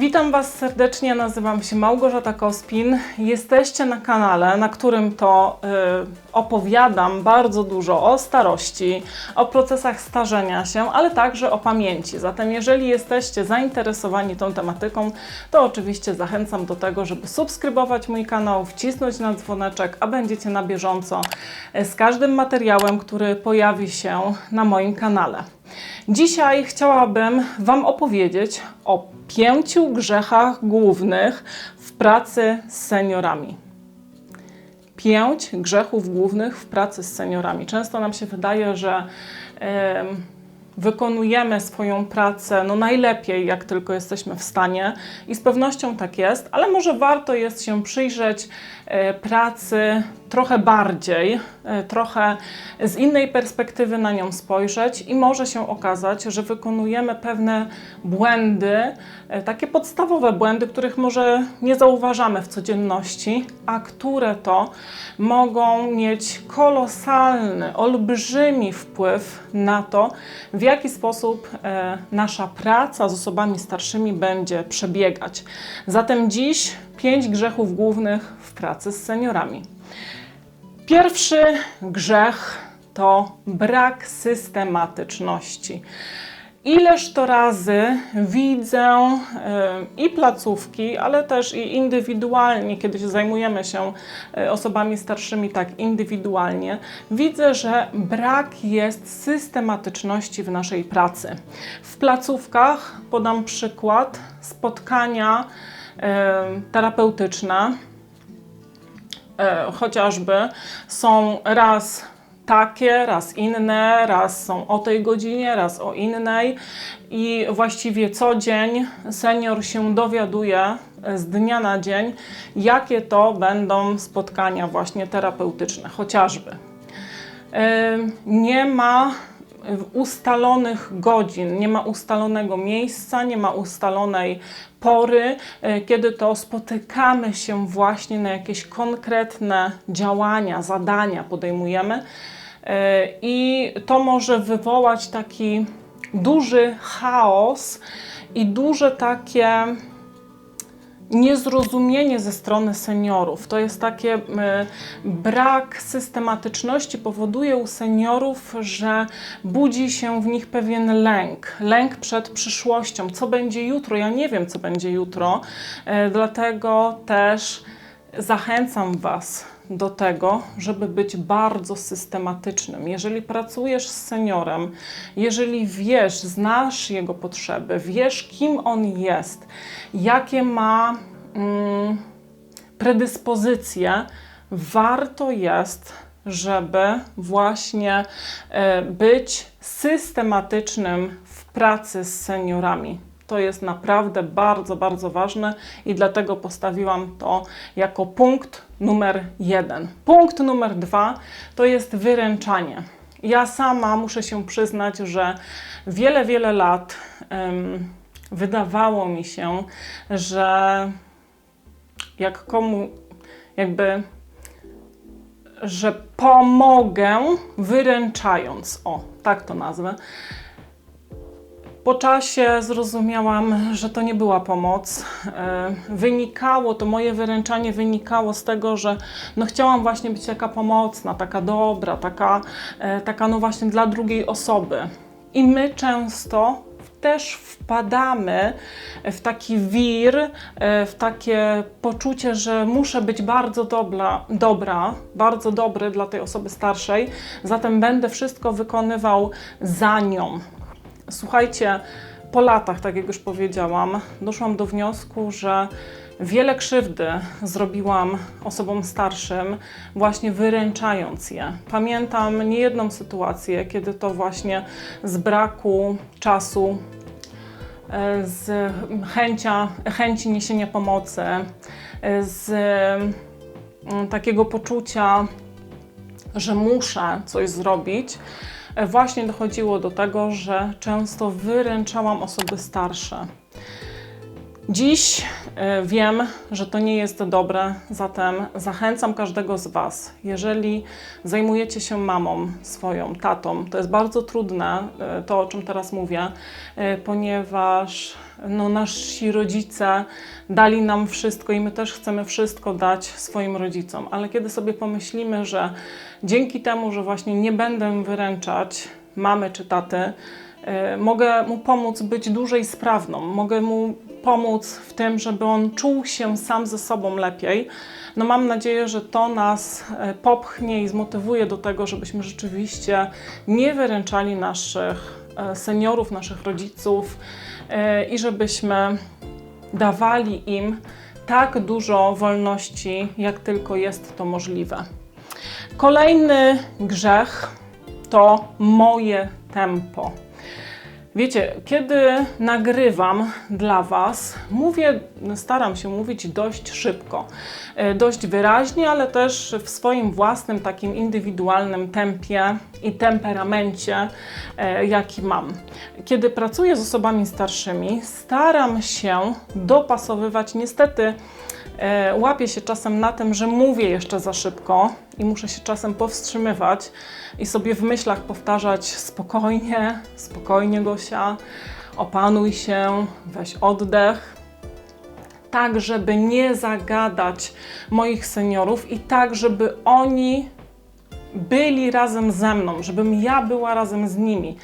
Witam Was serdecznie, nazywam się Małgorzata Kospin. Jesteście na kanale, na którym to y, opowiadam bardzo dużo o starości, o procesach starzenia się, ale także o pamięci. Zatem, jeżeli jesteście zainteresowani tą tematyką, to oczywiście zachęcam do tego, żeby subskrybować mój kanał, wcisnąć na dzwoneczek, a będziecie na bieżąco z każdym materiałem, który pojawi się na moim kanale. Dzisiaj chciałabym Wam opowiedzieć o pięciu grzechach głównych w pracy z seniorami. Pięć grzechów głównych w pracy z seniorami. Często nam się wydaje, że em, wykonujemy swoją pracę no najlepiej, jak tylko jesteśmy w stanie, i z pewnością tak jest, ale może warto jest się przyjrzeć e, pracy trochę bardziej, e, trochę z innej perspektywy na nią spojrzeć, i może się okazać, że wykonujemy pewne błędy, e, takie podstawowe błędy, których może nie zauważamy w codzienności, a które to mogą mieć kolosalny, olbrzymi wpływ na to, w jaki sposób e, nasza praca z osobami starszymi będzie przebiegać. Zatem dziś pięć grzechów głównych w pracy z seniorami. Pierwszy grzech to brak systematyczności. Ileż to razy widzę e, i placówki, ale też i indywidualnie, kiedy się zajmujemy się e, osobami starszymi tak indywidualnie, widzę, że brak jest systematyczności w naszej pracy. W placówkach podam przykład spotkania e, terapeutyczne e, chociażby są raz takie, raz inne, raz są o tej godzinie, raz o innej i właściwie co dzień senior się dowiaduje z dnia na dzień, jakie to będą spotkania właśnie terapeutyczne, chociażby. Ym, Nie ma ustalonych godzin, nie ma ustalonego miejsca, nie ma ustalonej pory, e, kiedy to spotykamy się właśnie na jakieś konkretne działania, zadania podejmujemy. E, I to może wywołać taki duży chaos i duże takie niezrozumienie ze strony seniorów. To jest takie y, brak systematyczności powoduje u seniorów, że budzi się w nich pewien lęk. Lęk przed przyszłością. Co będzie jutro? Ja nie wiem, co będzie jutro. Y, dlatego też zachęcam Was do tego, żeby być bardzo systematycznym. Jeżeli pracujesz z seniorem, jeżeli wiesz, znasz jego potrzeby, wiesz, kim on jest, jakie ma mm, predyspozycje, warto jest, żeby właśnie e, być systematycznym w pracy z seniorami. To jest naprawdę bardzo, bardzo ważne i dlatego postawiłam to jako punkt numer jeden. Punkt numer dwa to jest wyręczanie. Ja sama muszę się przyznać, że wiele, wiele lat em, wydawało mi się, że jak komu jakby że pomogę wyręczając, o tak to nazwę. Po czasie zrozumiałam, że to nie była pomoc. E, Wynikało, to moje wyręczanie wynikało z tego, że no chciałam właśnie być taka pomocna, taka dobra, taka, e, taka no właśnie dla drugiej osoby. I my często też wpadamy w taki wir, e, w takie poczucie, że muszę być bardzo dobra, dobra, bardzo dobry dla tej osoby starszej, zatem będę wszystko wykonywał za nią. Słuchajcie, po latach, tak jak już powiedziałam, doszłam do wniosku, że wiele krzywdy zrobiłam osobom starszym, właśnie wyręczając je. Pamiętam niejedną sytuację, kiedy to właśnie z braku czasu, e, z chęcia, chęci niesienia pomocy, e, z mm, takiego poczucia, że muszę coś zrobić, e, właśnie dochodziło do tego, że często wyręczałam osoby starsze. Dziś e, wiem, że to nie jest dobre, zatem zachęcam każdego z Was, jeżeli zajmujecie się mamą swoją, tatą, to jest bardzo trudne, e, to o czym teraz mówię, ponieważ no, nasi rodzice dali nam wszystko i my też chcemy wszystko dać swoim rodzicom, ale kiedy sobie pomyślimy, że dzięki temu, że właśnie nie będę wyręczać mamy czy taty, mogę mu pomóc być dłużej sprawną, mogę mu pomóc w tym, żeby on czuł się sam ze sobą lepiej. No mam nadzieję, że to nas e, popchnie i zmotywuje do tego, żebyśmy rzeczywiście nie wyręczali naszych e, seniorów, naszych rodziców i żebyśmy dawali im tak dużo wolności, jak tylko jest to możliwe. Kolejny grzech to moje tempo. Wiecie, kiedy nagrywam dla Was, mówię, staram się mówić dość szybko, e, dość wyraźnie, ale też w swoim własnym takim indywidualnym tempie i temperamencie, e, jaki mam. Kiedy pracuję z osobami starszymi, staram się dopasowywać. Niestety, E, łapię się czasem na tym, że mówię jeszcze za szybko i muszę się czasem powstrzymywać i sobie w myślach powtarzać spokojnie, spokojnie Gosia, opanuj się, weź oddech. Tak, żeby nie zagadać moich seniorów i tak, żeby oni byli razem ze mną, żebym ja była razem z nimi.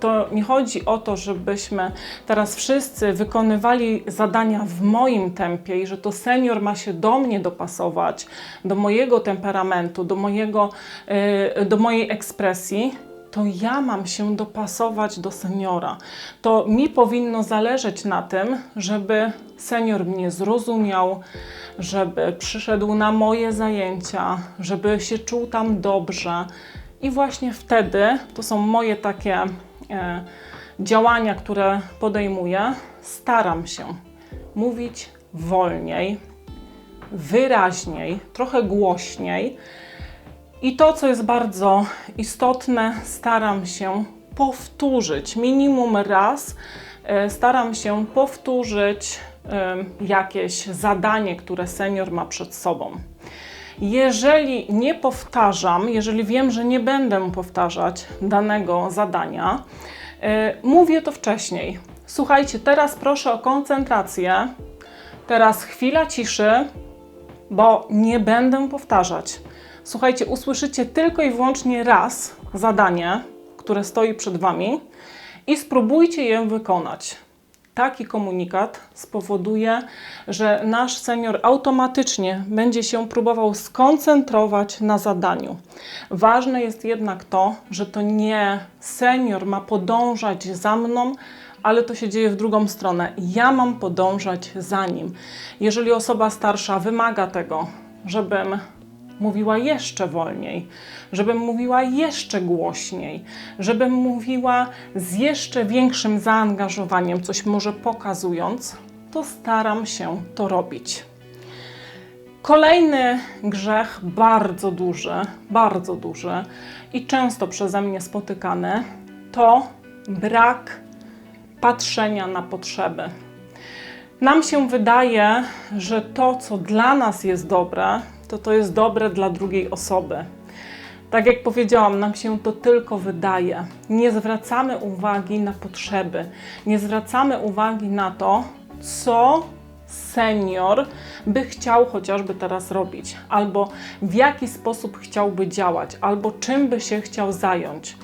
To nie chodzi o to, żebyśmy teraz wszyscy wykonywali zadania w moim tempie i że to senior ma się do mnie dopasować, do mojego temperamentu, do, mojego, e, do mojej ekspresji to ja mam się dopasować do seniora. To mi powinno zależeć na tym, żeby senior mnie zrozumiał, żeby przyszedł na moje zajęcia, żeby się czuł tam dobrze. I właśnie wtedy to są moje takie e, działania, które podejmuję. Staram się mówić wolniej, wyraźniej, trochę głośniej i to, co jest bardzo istotne, staram się powtórzyć minimum raz. E, staram się powtórzyć jakieś zadanie, które senior ma przed sobą. Jeżeli nie powtarzam, jeżeli wiem, że nie będę powtarzać danego zadania, e, mówię to wcześniej. Słuchajcie, teraz proszę o koncentrację. Teraz chwila ciszy, bo nie będę powtarzać. Słuchajcie, usłyszycie tylko i wyłącznie raz zadanie, które stoi przed Wami i spróbujcie je wykonać. Taki komunikat spowoduje, że nasz senior automatycznie będzie się próbował skoncentrować na zadaniu. Ważne jest jednak to, że to nie senior ma podążać za mną, ale to się dzieje w drugą stronę. Ja mam podążać za nim. Jeżeli osoba starsza wymaga tego, żebym mówiła jeszcze wolniej, żebym mówiła jeszcze głośniej, żebym mówiła z jeszcze większym zaangażowaniem, coś może pokazując, to staram się to robić. Kolejny grzech, bardzo duży, bardzo duży i często przeze mnie spotykany, to brak patrzenia na potrzeby. Nam się wydaje, że to, co dla nas jest dobre, to to jest dobre dla drugiej osoby. Tak jak powiedziałam, nam się to tylko wydaje. Nie zwracamy uwagi na potrzeby, nie zwracamy uwagi na to, co senior by chciał chociażby teraz robić, albo w jaki sposób chciałby działać, albo czym by się chciał zająć.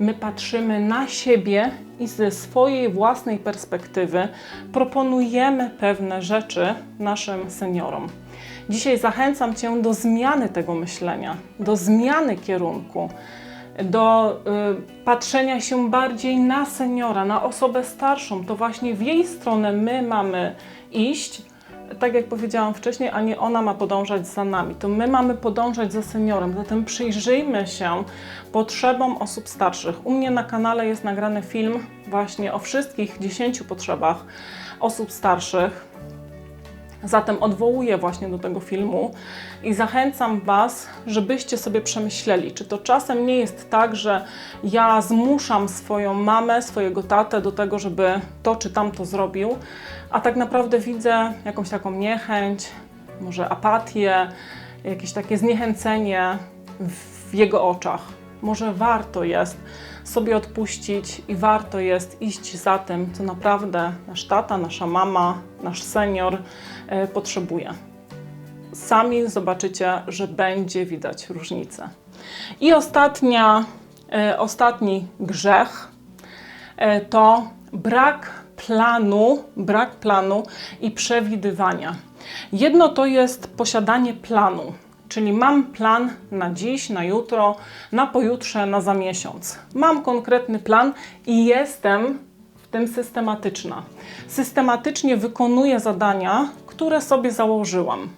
My patrzymy na siebie i ze swojej własnej perspektywy proponujemy pewne rzeczy naszym seniorom. Dzisiaj zachęcam Cię do zmiany tego myślenia, do zmiany kierunku, do y, patrzenia się bardziej na seniora, na osobę starszą. To właśnie w jej stronę my mamy iść, tak jak powiedziałam wcześniej, a nie ona ma podążać za nami. To my mamy podążać za seniorem. Zatem przyjrzyjmy się potrzebom osób starszych. U mnie na kanale jest nagrany film właśnie o wszystkich 10 potrzebach osób starszych Zatem odwołuję właśnie do tego filmu i zachęcam Was, żebyście sobie przemyśleli, czy to czasem nie jest tak, że ja zmuszam swoją mamę, swojego tatę do tego, żeby to czy tamto zrobił, a tak naprawdę widzę jakąś taką niechęć, może apatię, jakieś takie zniechęcenie w jego oczach. Może warto jest sobie odpuścić i warto jest iść za tym, co naprawdę nasz tata, nasza mama, nasz senior e, potrzebuje. Sami zobaczycie, że będzie widać różnicę. I ostatnia, e, ostatni grzech e, to brak planu, brak planu i przewidywania. Jedno to jest posiadanie planu, czyli mam plan na dziś, na jutro, na pojutrze, na za miesiąc. Mam konkretny plan i jestem w tym systematyczna. Systematycznie wykonuję zadania, które sobie założyłam.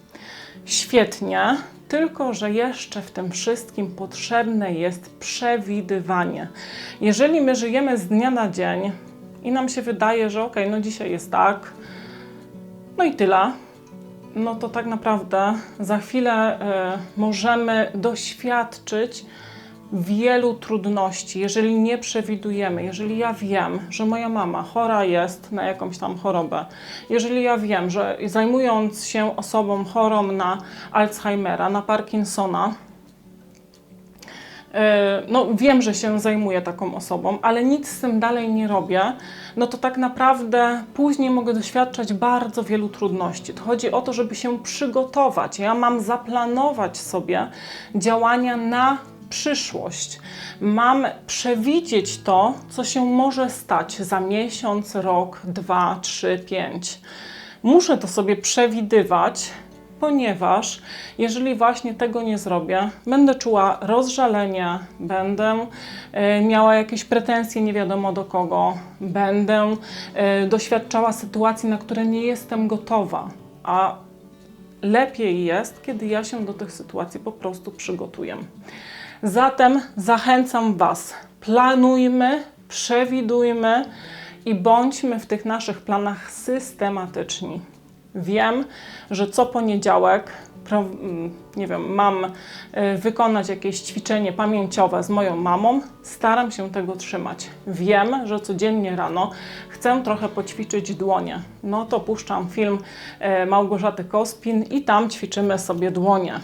Świetnie, tylko że jeszcze w tym wszystkim potrzebne jest przewidywanie. Jeżeli my żyjemy z dnia na dzień i nam się wydaje, że ok, no dzisiaj jest tak, no i tyle, no to tak naprawdę za chwilę y, możemy doświadczyć wielu trudności, jeżeli nie przewidujemy, jeżeli ja wiem, że moja mama chora jest na jakąś tam chorobę, jeżeli ja wiem, że zajmując się osobą chorą na Alzheimera, na Parkinsona, no wiem, że się zajmuję taką osobą, ale nic z tym dalej nie robię, no to tak naprawdę później mogę doświadczać bardzo wielu trudności. To chodzi o to, żeby się przygotować. Ja mam zaplanować sobie działania na przyszłość. Mam przewidzieć to, co się może stać za miesiąc, rok, dwa, trzy, pięć. Muszę to sobie przewidywać, ponieważ jeżeli właśnie tego nie zrobię, będę czuła rozżalenie, będę e, miała jakieś pretensje nie wiadomo do kogo, będę e, doświadczała sytuacji, na które nie jestem gotowa, a lepiej jest, kiedy ja się do tych sytuacji po prostu przygotuję. Zatem zachęcam Was, planujmy, przewidujmy i bądźmy w tych naszych planach systematyczni. Wiem, że co poniedziałek mm, nie wiem, mam y, wykonać jakieś ćwiczenie pamięciowe z moją mamą, staram się tego trzymać. Wiem, że codziennie rano chcę trochę poćwiczyć dłonie. No to puszczam film y, Małgorzaty Kospin i tam ćwiczymy sobie dłonie.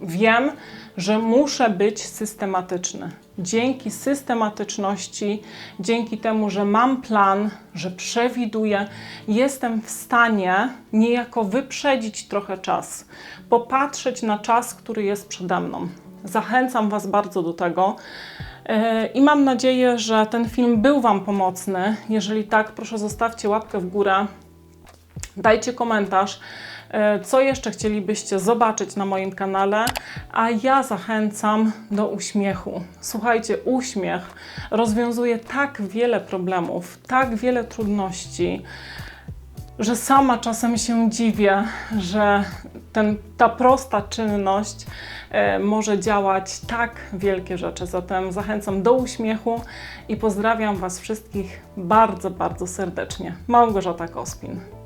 Wiem, że muszę być systematyczny. Dzięki systematyczności, dzięki temu, że mam plan, że przewiduję, jestem w stanie niejako wyprzedzić trochę czas, popatrzeć na czas, który jest przede mną. Zachęcam Was bardzo do tego. E, I mam nadzieję, że ten film był Wam pomocny. Jeżeli tak, proszę zostawcie łapkę w górę, dajcie komentarz. E, co jeszcze chcielibyście zobaczyć na moim kanale? A ja zachęcam do uśmiechu. Słuchajcie, uśmiech rozwiązuje tak wiele problemów, tak wiele trudności, że sama czasem się dziwię, że ten, ta prosta czynność e, może działać tak wielkie rzeczy. Zatem zachęcam do uśmiechu i pozdrawiam Was wszystkich bardzo, bardzo serdecznie. Małgorzata Kospin.